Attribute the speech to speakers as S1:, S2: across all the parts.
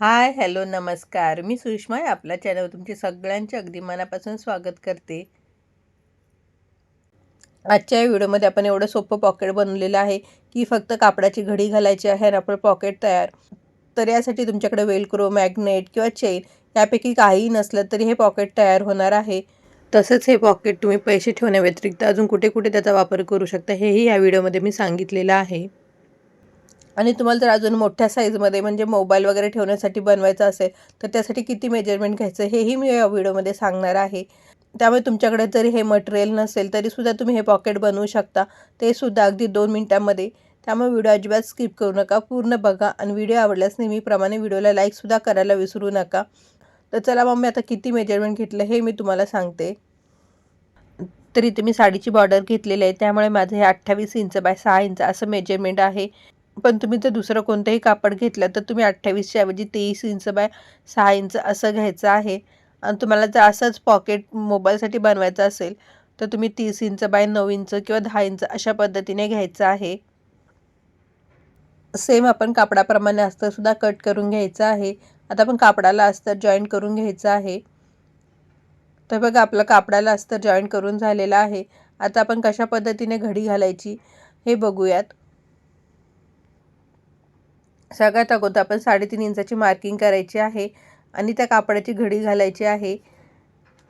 S1: Hi hello नमस्कार. मी सुषमा आहे आपल्या चॅनलवर तुमचे सगळ्यांचे अगदी मनापासून स्वागत करते. आजच्या या व्हिडिओमध्ये आपण एवढं सोपं पॉकेट बनवलेलं आहे की फक्त कापडाची घडी घालायची आहे आणि आपलं पॉकेट तयार. तर यासाठी तुमच्याकडे वेलक्रो मॅग्नेट किंवा चेन यापैकी काहीही नसलं तरी हे पॉकेट तयार होणार आहे. तसंच हे पॉकेट तुम्ही पैसे ठेवण्याव्यतिरिक्त अजून कुठे कुठे त्याचा वापर करू शकता हेही या व्हिडिओमध्ये मी सांगितलेलं आहे. आणि तुम्हाला जर अजून मोठ्या साईजमध्ये म्हणजे मोबाईल वगैरे ठेवण्यासाठी बनवायचं असेल तर त्यासाठी किती मेजरमेंट घ्यायचं हेही मी या व्हिडिओमध्ये सांगणार आहे. त्यामुळे तुमच्याकडे जरी हे मटेरियल नसेल तरीसुद्धा तुम्ही हे पॉकेट बनवू शकता. ते सुद्धा अगदी दोन मिनटामध्ये. त्यामुळे व्हिडिओ अजिबात स्किप करू नका. पूर्ण बघा आणि व्हिडिओ आवडल्यास नेहमीप्रमाणे व्हिडिओला लाईकसुद्धा करायला विसरू नका. तर चला मग मी आता किती मेजरमेंट घेतलं हे मी तुम्हाला सांगते. तरी तुम्ही साडीची बॉर्डर घेतलेली आहे. त्यामुळे माझं हे अठ्ठावीस इंच बाय सहा इंच असं मेजरमेंट आहे. पण तुम्ही जर दुसरं कोणतंही कापड घेतलं तर तुम्ही अठ्ठावीसच्या ऐवजी तेवीस इंच बाय सहा इंच असं घ्यायचं आहे. आणि तुम्हाला जर असंच पॉकेट मोबाईलसाठी बनवायचं असेल तर तुम्ही तीस इंच बाय नऊ इंच किंवा दहा इंच अशा पद्धतीने घ्यायचं आहे. सेम आपण कापडाप्रमाणे अस्तरसुद्धा कट करून घ्यायचं आहे. आता आपण कापडाला अस्तर जॉईन करून घ्यायचं आहे. तर बघा आपलं कापडाला अस्तर जॉईन करून झालेलं आहे. आता आपण कशा पद्धतीने घडी घालायची हे बघूयात. सगळ्यात अगोदर आपण साडेतीन इंचाची मार्किंग करायची आहे आणि त्या कापडाची घडी घालायची आहे.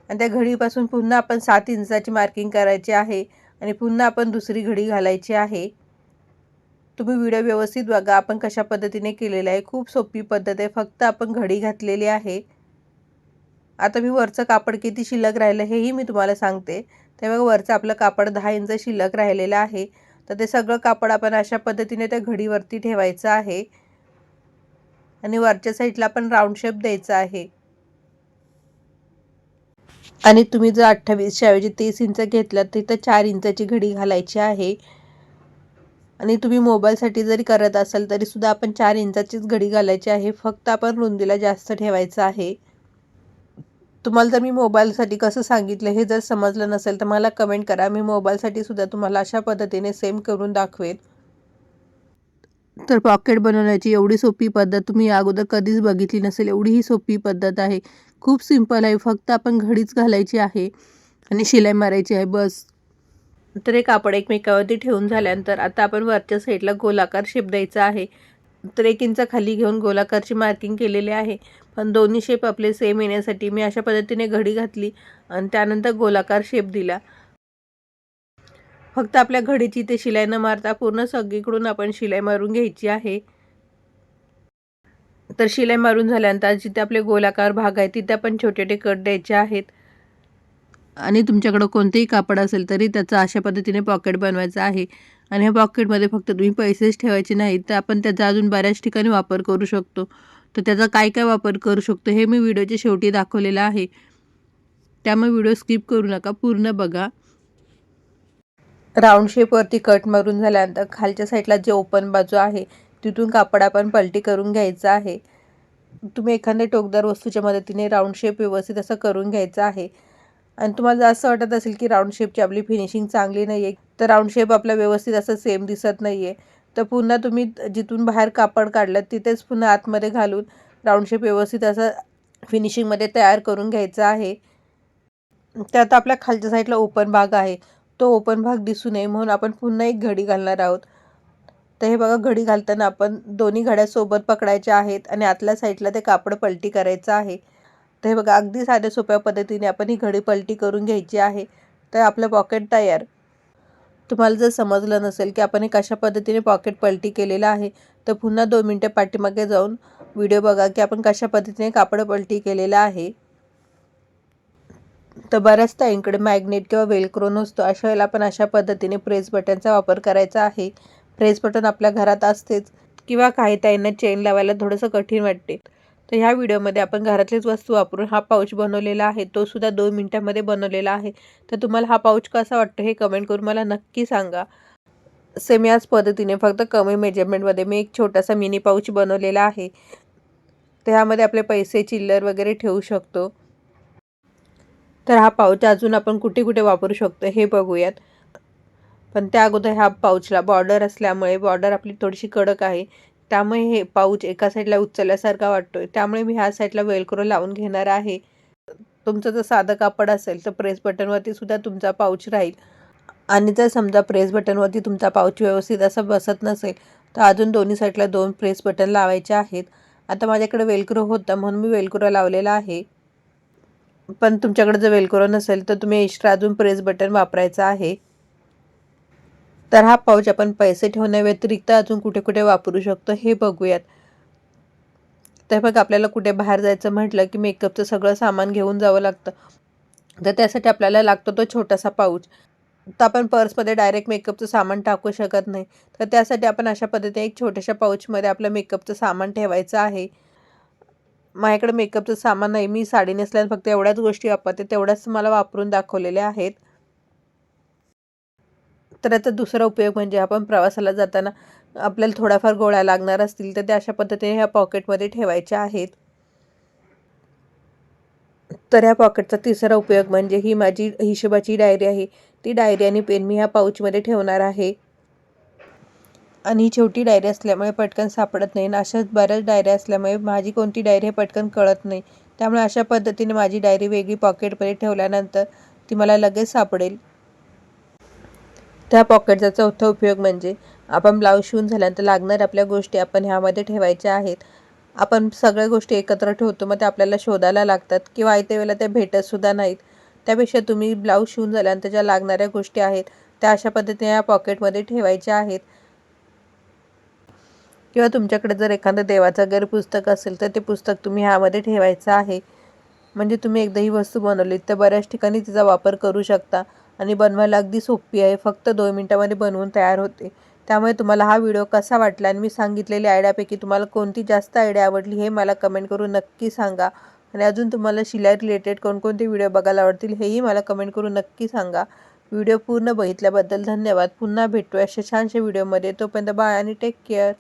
S1: आणि त्या घडीपासून पुन्हा आपण सात इंचाची मार्किंग करायची आहे आणि पुन्हा आपण दुसरी घडी घालायची आहे. तुम्ही व्हिडिओ व्यवस्थित बघा आपण कशा पद्धतीने केलेलं आहे. खूप सोपी पद्धत आहे. फक्त आपण घडी घातलेली आहे. आता मी वरचं कापड किती शिल्लक राहिलं हेही मी तुम्हाला सांगते. तेव्हा वरचं आपलं कापड दहा इंच शिल्लक राहिलेलं आहे. तर ते सगळं कापड आपण अशा पद्धतीने त्या घडीवरती ठेवायचं आहे. आणि वरच्या साईडला पण राऊंड शेप द्यायचा आहे. आणि तुम्ही जर अठ्ठावीसच्या ऐवजी तीस इंच घेतलं तर तिथं चार इंचाची घडी घालायची आहे. आणि तुम्ही मोबाईलसाठी जरी करत असाल तरी सुद्धा आपण चार इंचाचीच घडी घालायची आहे. फक्त आपण रुंदीला जास्त ठेवायचं आहे. तुम्हाला जर मी मोबाईलसाठी कसं सांगितलं हे जर समजलं नसेल तर मला कमेंट करा. मी मोबाईलसाठी सुद्धा तुम्हाला अशा पद्धतीने सेम करून दाखवेल तर पॉकेट बनवण्याची एवढी सोपी पद्धत तुम्ही अगोदर कधीच बघितली नसेल एवढी ही सोपी पद्धत आहे. खूप सिंपल आहे फक्त आपण घडीच घालायची आहे आणि शिलाई मारायची आहे बस. तर हे कापड एकमेकावरती ठेवून झाल्यानंतर आता आपण वरच्या साईडला गोलाकार शेप द्यायचा आहे. तर एक इंच खाली घेऊन गोलाकारची मार्किंग केलेली आहे. पण दोन्ही शेप आपले सेम येण्यासाठी मी अशा पद्धतीने घडी घातली आणि त्यानंतर गोलाकार शेप दिला. फक्त आपल्या घडीची ते शिलाई न मारता पूर्ण सगळीकडून आपण शिलाई मारून घ्यायची आहे. तर शिलाई मारून झाल्यानंतर जिथे आपले गोलाकार भाग आहे तिथे आपण छोटे छोटे कट द्यायचे आहेत. आणि तुमच्याकडं कोणतेही कापड असेल तरी त्याचं अशा पद्धतीने पॉकेट बनवायचं आहे. आणि ह्या पॉकेटमध्ये फक्त तुम्ही पैसेच ठेवायचे नाहीत तर आपण त्याचा अजून बऱ्याच ठिकाणी वापर करू शकतो. तर त्याचा काय काय वापर करू शकतो हे मी व्हिडिओच्या शेवटी दाखवलेलं आहे. त्यामुळे व्हिडिओ स्किप करू नका पूर्ण बघा. राऊंड शेपवरती कट मारून झाल्यानंतर खालच्या साईडला जे ओपन बाजू आहे तिथून कापड आपण पलटी करून घ्यायचं आहे. तुम्ही एखाद्या टोकदार वस्तूच्या मदतीने राऊंड शेप व्यवस्थित असं करून घ्यायचं आहे. आणि तुम्हाला असं वाटत असेल की राऊंड शेपची आपली फिनिशिंग चांगली नाही आहे तर राऊंड शेप आपला व्यवस्थित असं सेम दिसत नाही आहे तर पुन्हा तुम्ही जिथून बाहेर कापड काढलं तिथेच पुन्हा आतमध्ये घालून राऊंड शेप व्यवस्थित असं फिनिशिंगमध्ये तयार करून घ्यायचं आहे. त्यात आपल्या खालच्या साईडला ओपन भाग आहे. तो ओपन भाग दिसू नये म्हणून आपण पुन्हा एक घडी घालणार आहोत. तर हे बघा घडी घालताना आपण दोन्ही घड्या सोबत पकडायच्या आहेत आणि आतल्या साईडला ते कापड पलटी करायचं आहे. तर हे बघा अगदी साध्या सोप्या पद्धतीने आपण ही घडी पलटी करून घ्यायची आहे. तर आपलं पॉकेट तयार. तुम्हाला जर समजलं नसेल की आपण हे कशा पद्धतीने पॉकेट पलटी केलेलं आहे तर पुन्हा दोन मिनटं पाठीमागे जाऊन व्हिडिओ बघा की आपण कशा पद्धतीने कापड पलटी केलेलं आहे. तर बऱ्याच ताईंकडे मॅग्नेट किंवा वेलक्रो नसतो. अशा वेळेला आपण अशा पद्धतीने प्रेस बटनचा वापर करायचा आहे. प्रेस बटन आपल्या घरात असतेच किंवा काही ताईंना चेन लावायला थोडंसं कठीण वाटते. तर ह्या व्हिडिओमध्ये आपण घरातलीच वस्तू वापरून हा पाऊच बनवलेला आहे. तो सुद्धा दोन मिनटामध्ये बनवलेला आहे. तर तुम्हाला हा पाऊच कसा वाटतो हे कमेंट करून मला नक्की सांगा. सेम याच पद्धतीने फक्त कमी मेजरमेंटमध्ये मी एक छोटासा मिनी पाऊच बनवलेला आहे. त्यामध्ये आपले पैसे चिल्लर वगैरे ठेवू शकतो. तर हा पाऊच अजून आपण कुठे कुठे वापरू शकतो हे बघूयात. पण त्या अगोदर ह्या पाऊचला बॉर्डर असल्यामुळे बॉर्डर आपली थोडीशी कडक आहे. त्यामुळे हे पाऊच एका साईडला उचलल्यासारखा वाटतोय. त्यामुळे मी ह्या साईडला वेलक्रो लावून घेणार आहे. तुमचं जर साधं कापड असेल तर प्रेस बटनवरती सुद्धा तुमचा पाऊच राहील. आणि जर समजा प्रेस बटनवरती तुमचा पाऊच व्यवस्थित असा बसत नसेल तर अजून दोन्ही साईडला दोन प्रेस बटन लावायचे आहेत. आता माझ्याकडे वेलक्रो होता म्हणून मी वेलक्रो लावलेला आहे. पण तुमच्याकडे जर वेलक्रो नसेल तर तुम्ही एक्स्ट्रा अजून प्रेस बटन वापरायचं आहे. तर हा पाऊच आपण पैसे ठेवण्याव्यतिरिक्त अजून कुठे कुठे वापरू शकतो हे बघूयात. तर बघ आपल्याला कुठे बाहेर जायचं म्हटलं की मेकअपचं सगळं सामान घेऊन जावं लागतं. तर त्यासाठी आपल्याला लागतो तो छोटासा पाऊच तर आपण पर्समध्ये डायरेक्ट मेकअपचं सामान टाकू शकत नाही. तर त्यासाठी आपण अशा पद्धतीने एक छोट्याशा पाऊचमध्ये आपलं मेकअपचं सामान ठेवायचं आहे. माझ्याकडे मेकअपचं सामान नाही. मी साडी नेसल्यानं फक्त एवढ्याच गोष्टी वापरते. तेवढ्याच मला वापरून दाखवलेल्या आहेत. तर आता दुसरा उपयोग म्हणजे आपण प्रवासाला जाताना आपल्याला थोड्याफार गोळ्या लागणार असतील तर त्या अशा पद्धतीने ह्या पॉकेटमध्ये ठेवायच्या आहेत. तर ह्या पॉकेटचा तिसरा उपयोग म्हणजे ही माझी हिशोबाची डायरी आहे. ती डायरी आणि पेन मी ह्या पाऊचमध्ये ठेवणार आहे. आणि ही छोटी डायरी असल्यामुळे पटकन सापडत नाही आणि अशाच बऱ्याच डायऱ्या असल्यामुळे माझी कोणती डायरी हे पटकन कळत नाही. त्यामुळे अशा पद्धतीने माझी डायरी वेगळी पॉकेटमध्ये ठेवल्यानंतर ती मला लगेच सापडेल. त्या पॉकेटचा चौथा उपयोग म्हणजे आपण ब्लाऊज शिवून झाल्यानंतर लागणार आपल्या गोष्टी आपण ह्यामध्ये ठेवायच्या आहेत. आपण सगळ्या गोष्टी एकत्र ठेवतो मग त्या आपल्याला शोधायला लागतात किंवा आयत्या वेळेला त्या भेटतसुद्धा नाहीत. त्यापेक्षा तुम्ही ब्लाऊज शिवून झाल्यानंतर ज्या लागणाऱ्या गोष्टी आहेत त्या अशा पद्धतीने या पॉकेटमध्ये ठेवायच्या आहेत. किंवा तुमच्याकडे जर एखादं देवाचं वगैरे पुस्तक असेल तर ते पुस्तक तुम्ही ह्यामध्ये ठेवायचं आहे. म्हणजे तुम्ही एकदा ही वस्तू बनवली तर बऱ्याच ठिकाणी तिचा वापर करू शकता. आणि बनवायला अगदी सोपी आहे फक्त दोन मिनटामध्ये बनवून तयार होते. त्यामुळे तुम्हाला हा व्हिडिओ कसा वाटला आणि मी सांगितलेल्या आयडियापैकी तुम्हाला कोणती जास्त आयडिया आवडली हे मला कमेंट करून नक्की सांगा. आणि अजून तुम्हाला शिलाई रिलेटेड कोणकोणते व्हिडिओ बघायला आवडतील हेही मला कमेंट करून नक्की सांगा. व्हिडिओ पूर्ण बघितल्याबद्दल धन्यवाद. पुन्हा भेटू अशा छानशा व्हिडिओमध्ये. तोपर्यंत बाय आणि टेक केअर